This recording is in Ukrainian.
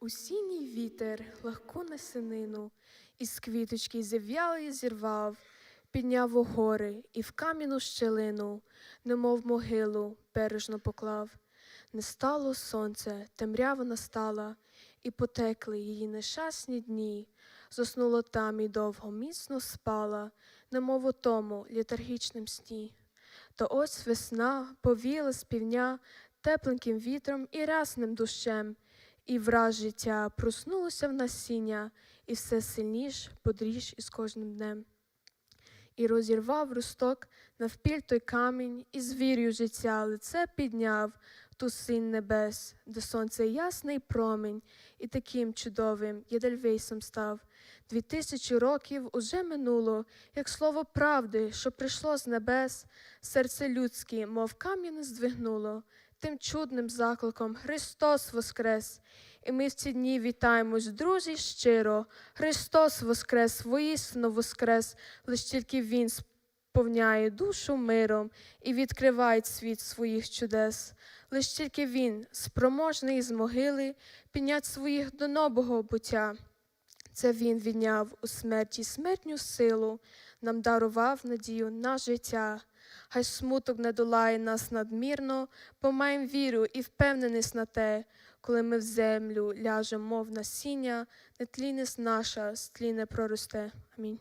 Осінній вітер легку несенину, із квіточки зів'ялої зірвав, підняв у гори і в кам'яну щелину, немов могилу, бережно поклав. Не стало сонце, темрява настала, і потекли її нещасні дні. Заснуло там і довго міцно спала, немов у тому літаргічним сні. То ось весна повіла з півдня тепленьким вітром і рясним дощем, і враз життя проснулося в насіння, і все сильніш подріж із кожним днем. І розірвав росток навпіль той камінь, і звір'ю життя лице підняв ту синь небес, де сонце ясний промінь, і таким чудовим Єдельвейсом став. Дві тисячі років уже минуло, як слово правди, що прийшло з небес, серце людське, мов камінь здвигнуло, тим чудним закликом Христос воскрес. І ми в ці дні вітаємось, друзі, щиро. Христос воскрес, воістину воскрес, лиш тільки Він сповняє душу миром і відкриває світ своїх чудес. Лиш тільки Він, спроможний з могили, піднять своїх до нового буття. Це Він відняв у смерті смертню силу, нам дарував надію на життя. Хай смуток не долає нас надмірно, бо маєм віру і впевненість на те, коли ми в землю ляжемо, мов насіння, нетлінність наша з тлі не проросте. Амінь.